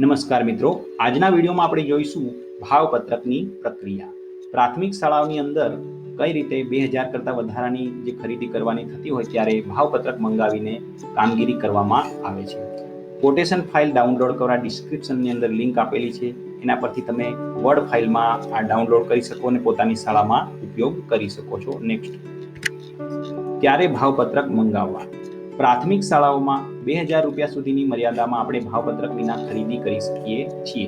નમસ્કાર મિત્રો, આજના વિડીયોમાં આપણે જોઈશું ભાવપત્રકની પ્રક્રિયા. પ્રાથમિક શાળાઓની અંદર કઈ રીતે બે હજાર કરતાં વધારાની જે ખરીદી કરવાની થતી હોય ત્યારે ભાવપત્રક મંગાવીને કામગીરી કરવામાં આવે છે. કોટેશન ફાઇલ ડાઉનલોડ કરવા ડિસ્ક્રિપ્શનની અંદર લિંક આપેલી છે. એના પરથી તમે વર્ડ ફાઇલમાં આ ડાઉનલોડ કરી શકો અને પોતાની શાળામાં ઉપયોગ કરી શકો છો. નેક્સ્ટ ક્યારે ભાવપત્રક મંગાવવા? પ્રાથમિક શાળાઓમાં બે હજાર રૂપિયા સુધીની મર્યાદામાં આપણે ભાવપત્રક વિના ખરીદી કરી શકીએ છીએ.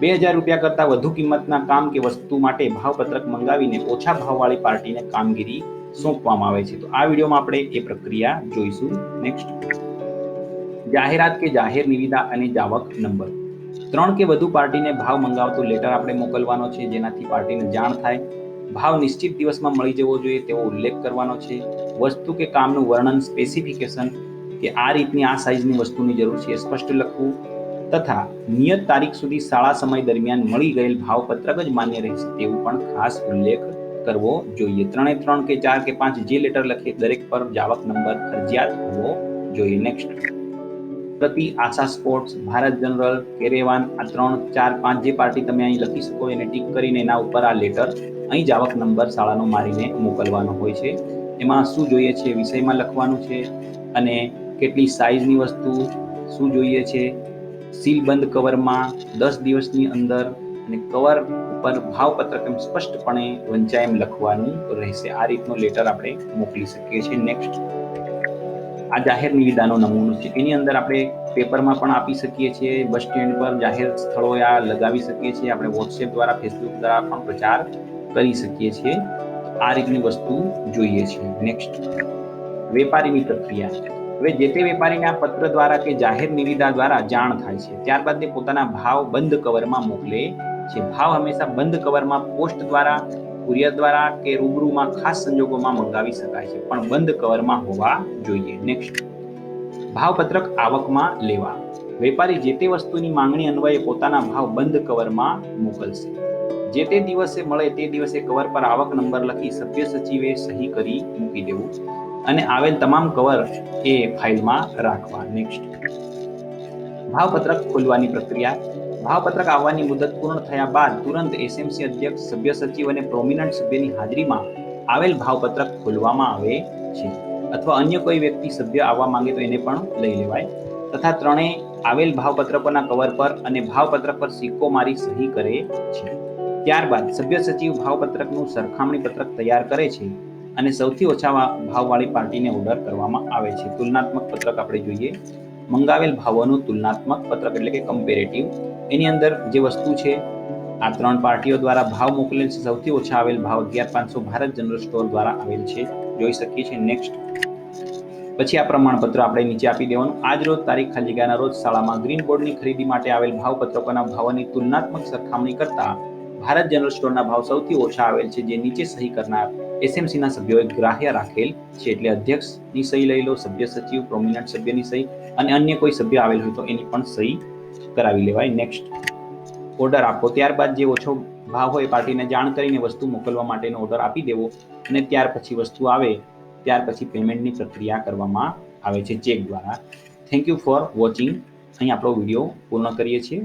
બે હજાર રૂપિયા કરતાં વધુ કિંમતના કામ કે વસ્તુ માટે ભાવપત્રક મંગાવીને ઓછા ભાવવાળી પાર્ટીને કામગીરી સોંપવામાં આવે છે. તો આ વિડીયોમાં આપણે એ પ્રક્રિયા જોઈશું. નેક્સ્ટ જાહેરાત કે જાહેર નિવિદા અને જાવક નંબર. ત્રણ કે વધુ પાર્ટીને ભાવ મંગાવતો લેટર આપણે મોકલવાનો છે, જેનાથી પાર્ટીને જાણ થાય. ભાવ નિશ્ચિત દિવસમાં મળી જવો જોઈએ તેવો ઉલ્લેખ કરવાનો છે. વસ્તુ કે કામનું વર્ણન સ્પેસિફિકેશન કે આ રીતની, આ સાઇઝની વસ્તુની જરૂર છે સ્પષ્ટ લખવું તથા નિયત તારીખ સુધી શાળા સમય દરમિયાન મળી ગયેલ ભાવપત્રક જ માન્ય રહેશે તેવું પણ ખાસ ઉલ્લેખ કરવો જોઈએ. ત્રણે ત્રણ કે ચાર કે પાંચ જે લેટર લખે દરેક પર જાવક નંબર ફરજિયાત હોવો જોઈએ. નેક્સ્ટ પ્રતિ આશા સ્પોર્ટ્સ ભારત જનરલ કેરેવાન, આ ત્રણ, ચાર, પાંચ જે પાર્ટી તમે અહીં લખી શકો એને ટીક કરીને એના ઉપર આ લેટર અહીં જાવક નંબર શાળાનો મારીને મોકલવાનો હોય છે. એમાં શું જોઈએ છે, વિષયમાં લખવાનું છે અને કેટલી સાઇઝની વસ્તુ શું જોઈએ છે. સીલબંધ કવરમાં દસ દિવસની અંદર અને કવર ઉપર ભાવપત્રક એમ સ્પષ્ટપણે વંચાય એમ લખવાનું રહેશે. આ રીતનો લેટર આપણે મોકલી શકીએ છીએ. નેક્સ્ટ આ જાહેર નિવિદાનો નમૂનો છે. એની અંદર આપણે પેપરમાં પણ આપી શકીએ છીએ. બસ સ્ટેન્ડ પર જાહેર સ્થળોએ આ લગાવી શકીએ છીએ. આપણે વોટ્સએપ દ્વારા ફેસબુક દ્વારા પણ પ્રચાર કરી શકીએ છીએ. આ રીતની વસ્તુ જોઈએ છે નેક્સ્ટ વેપારીની પ્રક્રિયા. હવે જે તે વેપારીને પત્ર દ્વારા કે જાહેર નિવિદા દ્વારા જાણ થાય છે ત્યારબાદ તે પોતાના ભાવ બંધ કવરમાં મોકલે છે. ભાવ હંમેશા બંધ કવરમાં પોસ્ટ દ્વારા, કુરિયર દ્વારા કે રૂબરૂમાં ખાસ સંજોગોમાં મંગાવી શકાય છે, પણ બંધ કવરમાં હોવા જોઈએ. નેક્સ્ટ ભાવપત્રક આવકમાં લેવા. વેપારી જે તે વસ્તુની માંગણી અન્વયે પોતાના ભાવ બંધ કવરમાં મોકલશે. જે તે દિવસે મળે તે દિવસે કવર પર આવક નંબર લખી સભ્ય સચિવે સહી કરી મૂકી દેવું અને આવેલ તમામ કવર એ ફાઇલમાં રાખવા. નેક્સ્ટ ભાવપત્રક ખોલવાની પ્રક્રિયા. ભાવપત્રક આવવાની મુદત પૂર્ણ થયા બાદ તુરંત એસએમસી અધ્યક્ષ, સભ્ય સચિવ અને પ્રોમિનન્ટ સભ્યની હાજરીમાં આવેલ ભાવપત્રક ખોલવામાં આવે છે. અથવા અન્ય કોઈ વ્યક્તિ સભ્ય આવવા માંગે તો એને પણ લઈ લેવાય. તથા ત્રણેય આવેલ ભાવપત્રકોના કવર પર અને ભાવપત્રક પર સિક્કો મારી સહી કરે છે. ત્યારબાદ સભ્ય સચિવ ભાવપત્રકનું સરખામણી પત્રક તૈયાર કરે છે અને સૌથી ઓછા ભાવવાળી પાર્ટીને ઓર્ડર કરવામાં આવે છે. તુલનાત્મક પત્રક આપણે જોઈએ. મંગાવેલ ભાવોનું તુલનાત્મક પત્રક એટલે કે કમ્પેરેટિવ એની અંદર જે વસ્તુ છે, આ ત્રણ પાર્ટીઓ દ્વારા ભાવ મોકલેલ છે. સૌથી ઓછા આવેલ ભાવ અગિયાર પાંચસો ભારત જનરલ સ્ટોર દ્વારા આવેલ છે. જોઈ શકીએ છીએ નેક્સ્ટ. પછી આ પ્રમાણપત્ર આપણે નીચે આપી દેવાનું. આજ રોજ તારીખ ખાલી ગયાના રોજ શાળામાં ગ્રીન બોર્ડની ખરીદી માટે આવેલ ભાવપત્રકોના ભાવોની તુલનાત્મક સરખામણી કરતા ભારત જનરલ સ્ટોરના ભાવ સૌથી ઓછા આવેલ છે, જે નીચે સહી કરનાર એસએમસીના સભ્યોએ ગ્રાહ્ય રાખેલ છે. એટલે અધ્યક્ષની સહી લઈ લો, સભ્ય સચિવ પ્રોમિનન્ટ સભ્યની સહી અને અન્ય કોઈ સભ્ય આવેલ હોય તો એની પણ સહી કરાવી લેવાય. નેક્સ્ટ ઓર્ડર આપો. ત્યારબાદ જે ઓછો ભાવ હોય પાર્ટીને જાણ કરીને વસ્તુ મોકલવા માટેનો ઓર્ડર આપી દેવો અને ત્યાર પછી વસ્તુ આવે, ત્યાર પછી પેમેન્ટની પ્રક્રિયા કરવામાં આવે છે ચેક દ્વારા. થેન્ક યુ ફોર વોચિંગ અહીં આપણો વીડિયો પૂર્ણ કરીએ છીએ.